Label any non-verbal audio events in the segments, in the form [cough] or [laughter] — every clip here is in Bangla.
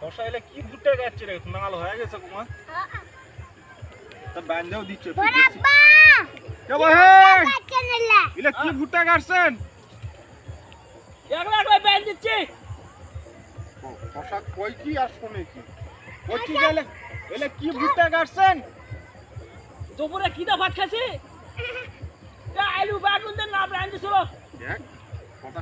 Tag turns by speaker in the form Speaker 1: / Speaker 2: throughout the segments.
Speaker 1: শশা এলে কি ভুট্টা গাচ্ছে রে? নাল হয়ে গেছে কুমার। তা বান্ধাও দিচ্ছে কে বহে এলে কি ভুট্টা গাছছেন
Speaker 2: এক লাখ করে ব্যান দিচ্ছি।
Speaker 1: শশা কই কি আর শুনে কি? কই কি গেলে এলে কি ভুট্টা গাছছেন
Speaker 2: দুপুরে কি দা ভাত খাসি এ আলু বাগুন দেন না ব্যান দিছিল
Speaker 1: দেখ কথা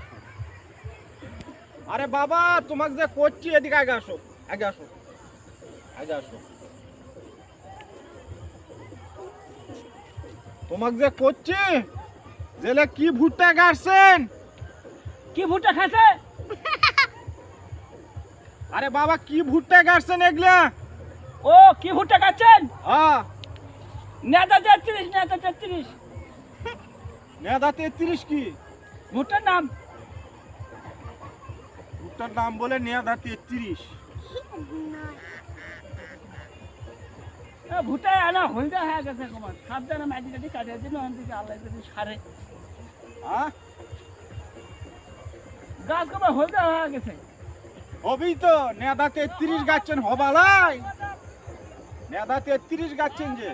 Speaker 1: আরে বাবা তোমাকে যে করছি এদিকে আগে আসো আগে আসো আগে আসো। তোমাকে যে করছি জেলে কি ভুট্টা গাছছেন
Speaker 2: কি ভুট্টা খাইছে? [laughs]
Speaker 1: আরে বাবা কি ভুট্টা গাছছেন এগুলা?
Speaker 2: ও কি ভুট্টা খাচ্ছেন?
Speaker 1: হ্যাঁ।
Speaker 2: নেতা তেত্রিশ নেতা তেত্রিশ।
Speaker 1: মেধা তেত্রিশ কি?
Speaker 2: ভুট্টার নাম
Speaker 1: ভুট্টার নাম বলে নেধা তেত্রিশ
Speaker 2: এ ভুট্টা আনা হইদা হয়ে গেছে তোমার সাবধানে মাটি টাটি কাটিয়ে ওখান থেকে আল্লাহ যদি সারে। গাছ হইদা হয়ে গেছে।
Speaker 1: হবেই তো নেদা তেত্রিশ গাচ্ছেন হবালাই। নেদা তেত্রিশ গাচ্ছেন যে।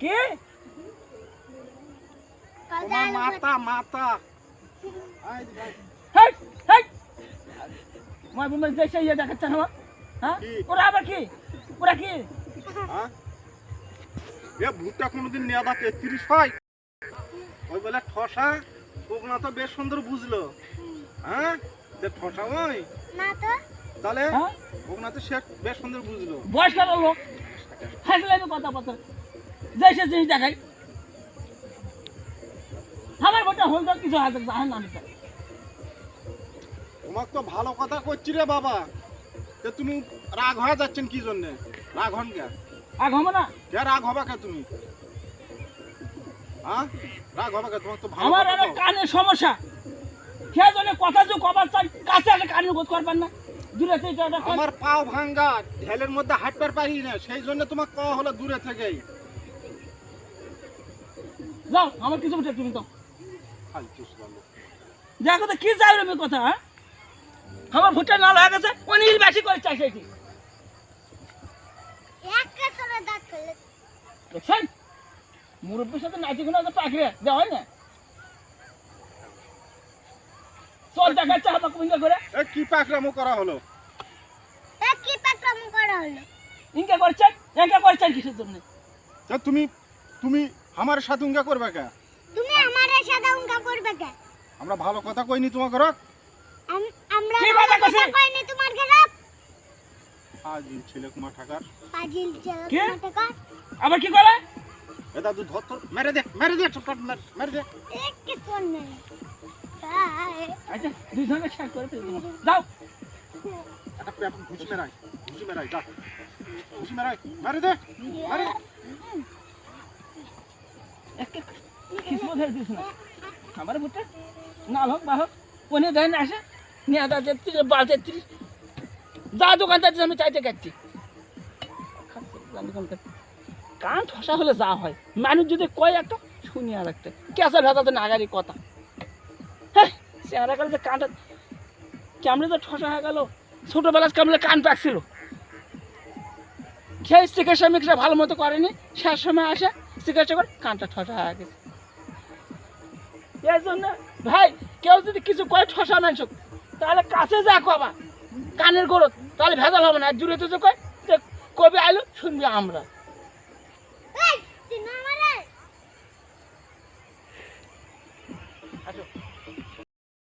Speaker 2: কি?
Speaker 1: মাতা মাতা।
Speaker 2: দেশে ইয়ে দেখাচ্ছে না আমার? হ্যাঁ? ওরা আবার কি? ওরা কি?
Speaker 1: হ্যাঁ? এ ভুট্টা কোনোদিন নেদা তেত্রিশ হয়। ওই বলে ঠসা কোকনা তো বেশ সুন্দর বুঝলো। হ্যাঁ? যে ঠসা ওই?
Speaker 3: না তো?
Speaker 1: তাহলে
Speaker 2: হ্যাঁ?
Speaker 1: কোকনা তো সে বেশ সুন্দর বুঝলো।
Speaker 2: বয়স্ক লোক হাসলে আমি কথা বলতে। দেশে জিনিস দেখাই। আমার ভোটটা হল তো কিছু হাজার জাহান
Speaker 1: তোমাকে তো ভালো কথা করছি রে বাবা। যে তুমি রাগ হয়ে যাচ্ছেন কি জন্য? রাগ হন কে?
Speaker 2: রাগ হবে না।
Speaker 1: কে রাগ হবা কে তুমি? হ্যাঁ? রাগ হবা কে? তোমাকে তো ভালো
Speaker 2: আমার। কানের সমস্যা। সে জন্য কথা যে কবার চাই কাছে একটা কানের বোধ করবেন না। দূরে থেকে
Speaker 1: আমার পাও ভাঙ্গা ঢেলের মধ্যে হাঁটতে পারি না সেই জন্য তোমাকে কওয়া হলো দূরে থেকেই।
Speaker 2: যাও আমার কিছু তুমি তো। দেখো তো কি যাই আমি কথা হ্যাঁ? আমার ভুট্টা নাল হয়ে গেছে অনেক বেশি করে চাই সেটি
Speaker 3: এক কাছে দাঁত ফেলে
Speaker 2: দেখছেন? মুরব্বীর সাথে নাচি কোনো একটা পাখি দেওয়া হয় না? চল দেখাচ্ছে আমাকে ইনকা করে।
Speaker 1: কি পাকরামো করা হলো?
Speaker 3: এ কি পাকরাম করা হলো?
Speaker 2: ইনকা করছেন? ইনকা করছেন কিসের জন্য?
Speaker 1: তা তুমি তুমি আমার সাথে উঙ্গা করবে কে?
Speaker 3: তুমি আমারে সাদা উঙ্কা করবে কে?
Speaker 1: আমরা ভালো কথা কইনি তোমাকে রক।
Speaker 3: আমরা
Speaker 2: কি কথা কইছে?
Speaker 3: কইনি তোমার খারাপ
Speaker 1: আজ ছেলে কুমার ঠাকার।
Speaker 3: পাজিল চেলা
Speaker 2: কি?
Speaker 3: তোমার টাকা
Speaker 2: আবার কি করে
Speaker 1: এ দাদু ধর তোর মেরে দে মেরে দে চট মেরে মেরে দে।
Speaker 3: এক কিছু নেই। তাই
Speaker 2: আচ্ছা দুজনে শেয়ার করে যাও।
Speaker 1: একটা পেপ ঘুষি মেরাই ঘুষি মেরাই যা। ঘুষি মেরাই মেরে দে মেরে দে।
Speaker 2: একটা কিসমত দিস না। আমার ভুট্টা না হোক বা হোক পনে দেন আসে। চাইতে কান ঠসা হলে যা হয়। মানুষ যদি কয় একটা, শুনি আর নাগারি কথা। হ্যাঁ যে কানটা তো ঠসা হয়ে গেল। ছোটোবেলা কেমনে কান পাকছিল। সেই চিকিৎসা মিকিৎসা ভালো মতো করেনি। শেষ সময় আসে, চিকিৎসা করে কানটা ঠসা হয়ে গেছে। এর জন্য ভাই, কেউ যদি কিছু করে ঠসা মানুষ। তাহলে কাছে যা কবা কানের গরত তাহলে ভেজাল হবে না। জুড়ে তো কয় কবে আইলো শুনবি আমরা।